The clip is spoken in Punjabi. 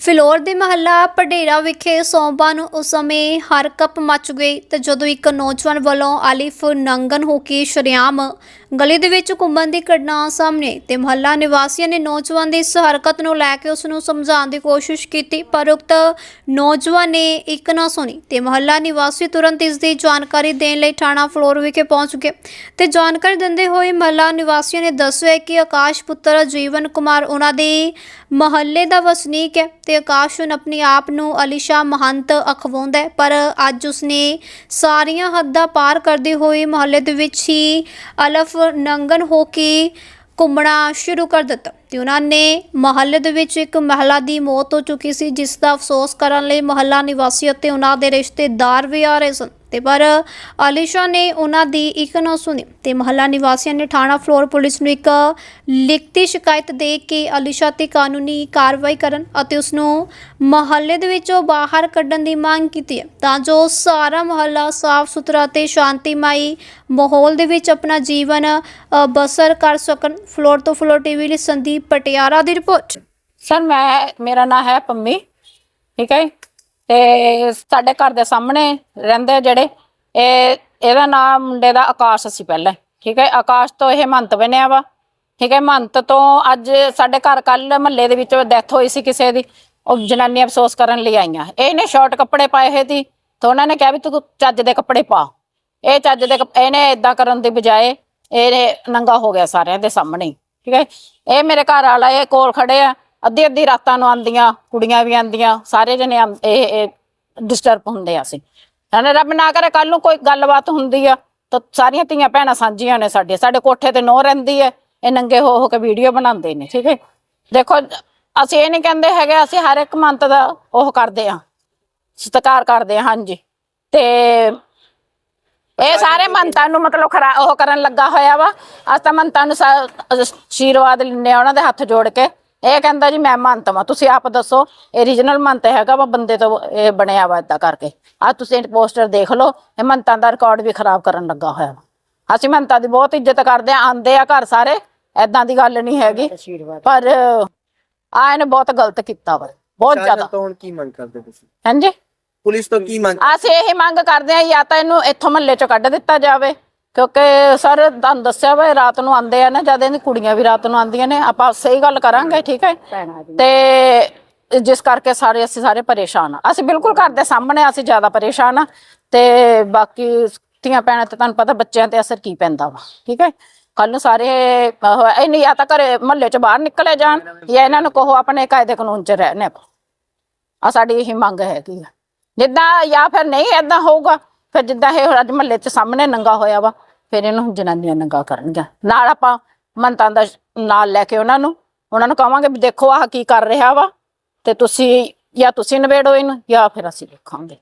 ਫਿਲੌਰ ਦੇ ਮਹੱਲਾ ਪਡੇਰਾ ਵਿਖੇ ਸੋਮਵਾਰ ਨੂੰ ਉਸ ਸਮੇਂ ਹਰਕਪ ਮਚ ਗਈ ਤੇ ਜਦੋਂ ਇੱਕ ਨੌਜਵਾਨ ਵੱਲੋਂ ਆਲਿਫ ਨੰਗਨ ਹੋ ਕੇ ਸ਼ਰੇਆਮ ਗਲੀ ਦੇ ਵਿੱਚ ਘੁੰਮਣ ਦੀ ਘਟਨਾ ਸਾਹਮਣੇ ਤੇ ਮਹੱਲਾ ਨਿਵਾਸੀਆਂ ਨੇ ਨੌਜਵਾਨ ਦੀ ਇਸ ਹਰਕਤ ਨੂੰ ਲੈ ਕੇ ਉਸ ਨੂੰ ਸਮਝਾਉਣ ਦੀ ਕੋਸ਼ਿਸ਼ ਕੀਤੀ, ਪਰ ਉਕਤ ਨੌਜਵਾਨ ਨੇ ਇੱਕ ਨਾ ਸੁਣੀ ਤੇ ਮਹੱਲਾ ਨਿਵਾਸੀ ਤੁਰੰਤ ਇਸ ਦੀ ਜਾਣਕਾਰੀ ਦੇਣ ਲਈ ਥਾਣਾ ਫਲੋਰ ਵਿਖੇ ਪਹੁੰਚ ਗਏ। ਤੇ ਜਾਣਕਾਰੀ ਦਿੰਦੇ ਹੋਏ ਮਹੱਲਾ ਨਿਵਾਸੀਆਂ ਨੇ ਦੱਸਿਆ ਕਿ ਆਕਾਸ਼ ਪੁੱਤਰ ਜੀਵਨ ਕੁਮਾਰ ਉਹਨਾਂ ਦੇ ਮਹੱਲੇ ਦਾ ਵਸਨੀਕ ਹੈ ਤੇ ਆਕਾਸ਼ ਹੁਣ ਆਪਣੀ ਆਪ ਨੂੰ ਅਲੀਸ਼ਾ ਮਹੰਤ ਅਖਵਾਉਂਦਾ ਹੈ। ਪਰ ਅੱਜ ਉਸਨੇ ਸਾਰੀਆਂ ਹੱਦਾਂ ਪਾਰ ਕਰਦੇ ਹੋਏ ਮੁਹੱਲੇ ਦੇ ਵਿੱਚ ਹੀ ਅਲਫ ਨੰਗਨ ਹੋ ਕੇ ਘੁੰਮਣਾ ਸ਼ੁਰੂ ਕਰ ਦਿੱਤਾ ਤੇ ਉਹਨਾਂ ਨੇ ਮਹੱਲੇ ਦੇ ਵਿੱਚ ਇੱਕ ਮਹਿਲਾ ਦੀ ਮੌਤ ਹੋ ਚੁੱਕੀ ਸੀ, ਜਿਸ ਦਾ ਅਫਸੋਸ ਕਰਨ ਲਈ ਮਹੱਲਾ ਨਿਵਾਸੀ ਅਤੇ ਉਹਨਾਂ ਦੇ ਰਿਸ਼ਤੇਦਾਰ ਵੀ ਆ ਰਹੇ ਸਨ। ਤੇ ਪਰ ਅਲੀਸ਼ਾ ਨੇ ਉਹਨਾਂ ਦੀ ਇੱਕ ਨਾ ਸੁਣੀ ਤੇ ਮਹੱਲਾ ਨਿਵਾਸੀਆਂ ਨੇ ਥਾਣਾ ਫਲੋਰ ਪੁਲਿਸ ਨੂੰ ਇੱਕ ਲਿਖਤੀ ਸ਼ਿਕਾਇਤ ਦੇ ਕੇ ਅਲੀਸ਼ਾ ਤੇ ਕਾਨੂੰਨੀ ਕਾਰਵਾਈ ਕਰਨ ਅਤੇ ਉਸ ਨੂੰ ਮਹੱਲੇ ਦੇ ਵਿੱਚੋਂ ਬਾਹਰ ਕੱਢਣ ਦੀ ਮੰਗ ਕੀਤੀ ਹੈ। ਤਾਂ ਜੋ ਸਾਰਾ ਮਹੱਲਾ ਸਾਫ਼ ਸੁਥਰਾ ਤੇ ਸ਼ਾਂਤੀਮਈ ਮਾਹੌਲ ਦੇ ਵਿੱਚ ਆਪਣਾ ਜੀਵਨ ਬਸਰ ਕਰ ਸਕਣ। ਫਲੋਰ ਤੋਂ ਫਲੋਰ ਟੀਵੀ ਲਈ ਸੰਦੀਪ ਪਟਿਆਲਾ ਦੀ ਰਿਪੋਰਟ। ਸਰ ਮੈਂ, ਮੇਰਾ ਨਾਮ ਹੈ ਪੰਮੀ, ਠੀਕ ਹੈ ਤੇ ਸਾਡੇ ਘਰ ਦੇ ਸਾਹਮਣੇ ਰਹਿੰਦੇ ਜਿਹੜੇ, ਇਹ, ਇਹਦਾ ਨਾਮ ਮੁੰਡੇ ਦਾ ਆਕਾਸ਼ ਸੀ ਪਹਿਲਾਂ, ਠੀਕ ਹੈ? ਆਕਾਸ਼ ਤੋਂ ਇਹ ਮੰਤ ਬਣਿਆ ਵਾ, ਠੀਕ ਹੈ? ਮੰਤ ਤੋਂ ਅੱਜ ਸਾਡੇ ਘਰ ਕੱਲ ਮਹੱਲੇ ਦੇ ਵਿੱਚ ਡੈਥ ਹੋਈ ਸੀ ਕਿਸੇ ਦੀ, ਉਹ ਜਨਾਨੀ ਅਫਸੋਸ ਕਰਨ ਲਈ ਆਈਆਂ। ਇਹਨੇ ਸ਼ਾਰਟ ਕੱਪੜੇ ਪਾਏ ਹੋਏ ਸੀ, ਤੇ ਉਹਨਾਂ ਨੇ ਕਿਹਾ ਵੀ ਤੂੰ ਚੱਜ ਦੇ ਕੱਪੜੇ ਪਾ। ਇਹ ਚੱਜ ਦੇ ਕੱਪ- ਇਹਨੇ ਇਦਾਂ ਕਰਨ ਦੀ ਬਜਾਏ ਇਹ ਨੰਗਾ ਹੋ ਗਿਆ ਸਾਰਿਆਂ ਦੇ ਸਾਹਮਣੇ, ਠੀਕ ਹੈ? ਇਹ ਮੇਰੇ ਘਰ ਵਾਲਾ, ਇਹ ਕੋਲ ਖੜੇ ਆ ਅੱਧੀ ਅੱਧੀ ਰਾਤਾਂ ਨੂੰ ਆਂਦੀਆਂ ਕੁੜੀਆਂ ਵੀ ਆਂਦੀਆਂ ਸਾਰੇ ਜਣੇ ਆਂ- ਇਹ ਇਹ ਡਿਸਟਰਬ ਹੁੰਦੇ ਆ ਅਸੀਂ। ਕਹਿੰਦੇ ਰੱਬ ਨਾ ਕਰੇ ਕੱਲ ਨੂੰ ਕੋਈ ਗੱਲਬਾਤ ਹੁੰਦੀ ਆ ਤਾਂ ਸਾਰੀਆਂ ਧੀਆਂ ਭੈਣਾਂ ਸਾਂਝੀਆਂ ਨੇ ਸਾਡੇ ਸਾਡੇ ਕੋਠੇ ਤੇ ਨੋ ਰਹਿੰਦੀ ਹੈ ਇਹ ਨੰਗੇ ਹੋ ਹੋ ਕੇ ਵੀਡੀਓ ਬਣਾਉਂਦੇ ਨੇ ਠੀਕ ਹੈ ਦੇਖੋ ਅਸੀਂ ਇਹ ਨਹੀਂ ਕਹਿੰਦੇ ਹੈਗੇ ਅਸੀਂ ਹਰ ਇੱਕ ਮੰਤ ਦਾ ਉਹ ਕਰਦੇ ਆ ਸਤਿਕਾਰ ਕਰਦੇ ਆ ਹਾਂਜੀ। ਤੇ ਇਹ ਸਾਰੇ ਮੰਤਾਂ ਨੂੰ ਮਤਲਬ ਖਰਾ ਉਹ ਕਰਨ ਲੱਗਾ ਹੋਇਆ ਵਾ। ਅਸ ਤਾਂ ਮੰਤਾਂ ਨੂੰ ਸਾ- ਆਸ਼ੀਰਵਾਦ ਲੈਣੇ ਉਹਨਾਂ ਦੇ ਹੱਥ ਜੋੜ ਕੇ। ਇਹ ਕਹਿੰਦਾ ਜੀ ਮੈਂ ਵਾਂ। ਤੁਸੀਂ ਆਪ ਦੱਸੋ ਇਹ ਰੀਜਨਲ ਮੰਤ ਹੈਗਾ ਵਾ ਬੰਦੇ ਤੋਂ ਇਹ ਬਣਿਆ ਵਾ ਏਦਾਂ ਕਰਕੇ। ਆ ਤੁਸੀਂ ਪੋਸਟਰ ਦੇਖ ਲਓ ਇਹ ਮੰਤਾਂ ਦਾ ਰਿਕਾਰਡ ਵੀ ਖਰਾਬ ਕਰਨ ਲੱਗਾ ਹੋਇਆ ਵਾ। ਅਸੀਂ ਮੰਤਾਂ ਦੀ ਬਹੁਤ ਇੱਜ਼ਤ ਕਰਦੇ ਆ ਆਂਦੇ ਆ ਘਰ ਸਾਰੇ ਐਦਾਂ ਦੀ ਗੱਲ ਨਹੀਂ ਹੈਗੀ। ਪਰ ਆ ਇਹਨੇ ਬਹੁਤ ਗਲਤ ਕੀਤਾ ਵਾ ਬਹੁਤ ਜ਼ਿਆਦਾ। ਤੋਂ ਕੀ ਮੰਗ ਕਰਦੇ ਤੁਸੀਂ? ਹਾਂਜੀ? ਪੁਲਿਸ ਤੋਂ ਕੀ ਮੰਗ? ਅਸੀਂ ਇਹ ਮੰਗ ਕਰਦੇ ਆ ਜਾਂ ਤਾਂ ਇਹਨੂੰ ਇੱਥੋਂ ਮਹੱਲੇ ਚੋਂ ਕੱਢ ਦਿੱਤਾ ਜਾਵੇ। ਕਿਉਂਕਿ ਸਰ ਤੁਹਾਨੂੰ ਦੱਸਿਆ ਵਾ ਇਹ ਰਾਤ ਨੂੰ ਆਉਂਦੇ ਆ ਨਾ ਜਦ ਇਹਦੀ ਕੁੜੀਆਂ ਵੀ ਰਾਤ ਨੂੰ ਆਉਂਦੀਆਂ ਨੇ ਆਪਾਂ ਸਹੀ ਗੱਲ ਕਰਾਂਗੇ ਠੀਕ ਹੈ? ਤੇ ਜਿਸ ਕਰਕੇ ਸਾਰੇ ਅਸੀਂ ਸਾਰੇ ਪਰੇਸ਼ਾਨ ਆ ਅਸੀਂ ਬਿਲਕੁਲ ਘਰ ਦੇ ਸਾਹਮਣੇ ਅਸੀਂ ਜ਼ਿਆਦਾ ਪਰੇਸ਼ਾਨ ਆ ਤੇ ਬਾਕੀ ਧੀਆਂ ਭੈਣਾਂ ਤੇ ਤੁਹਾਨੂੰ ਪਤਾ ਬੱਚਿਆਂ ਤੇ ਅਸਰ ਕੀ ਪੈਂਦਾ ਵਾ ਠੀਕ ਹੈ? ਕੱਲ ਨੂੰ ਸਾਰੇ ਨਹੀਂ ਜਾਂ ਤਾਂ ਘਰੇ ਮਹੱਲੇ ਚ ਬਾਹਰ ਨਿਕਲੇ ਜਾਣ ਜਾਂ ਇਹਨਾਂ ਨੂੰ ਕਹੋ ਆਪਣੇ ਕਾਇਦੇ ਕਾਨੂੰਨ ਚ ਰਹਿਣੇ। ਆ ਸਾਡੀ ਇਹੀ ਮੰਗ ਹੈਗੀ ਜਿੱਦਾਂ ਜਾਂ ਫਿਰ ਨਹੀਂ ਏਦਾਂ ਹੋਊਗਾ। ਫਿਰ ਜਿੱਦਾਂ ਇਹ ਅੱਜ ਮਹੱਲੇ 'ਚ ਸਾਹਮਣੇ ਨੰਗਾ ਹੋਇਆ ਵਾ, ਫਿਰ ਇਹਨੂੰ ਜਨਾਨੀਆਂ ਨੰਗਾ ਕਰਨਗੀਆਂ। ਨਾਲ ਆਪਾਂ ਮੰਤਾਂ ਦਾ ਨਾਲ ਲੈ ਕੇ ਉਹਨਾਂ ਨੂੰ ਉਹਨਾਂ ਨੂੰ ਕਹਾਂਗੇ ਵੀ ਦੇਖੋ ਆਹ ਕੀ ਕਰ ਰਿਹਾ ਵਾ, ਤੇ ਤੁਸੀਂ ਜਾਂ ਤੁਸੀਂ ਨਵੇੜੋ ਇਹਨੂੰ ਜਾਂ ਫਿਰ ਅਸੀਂ ਦੇਖਾਂਗੇ।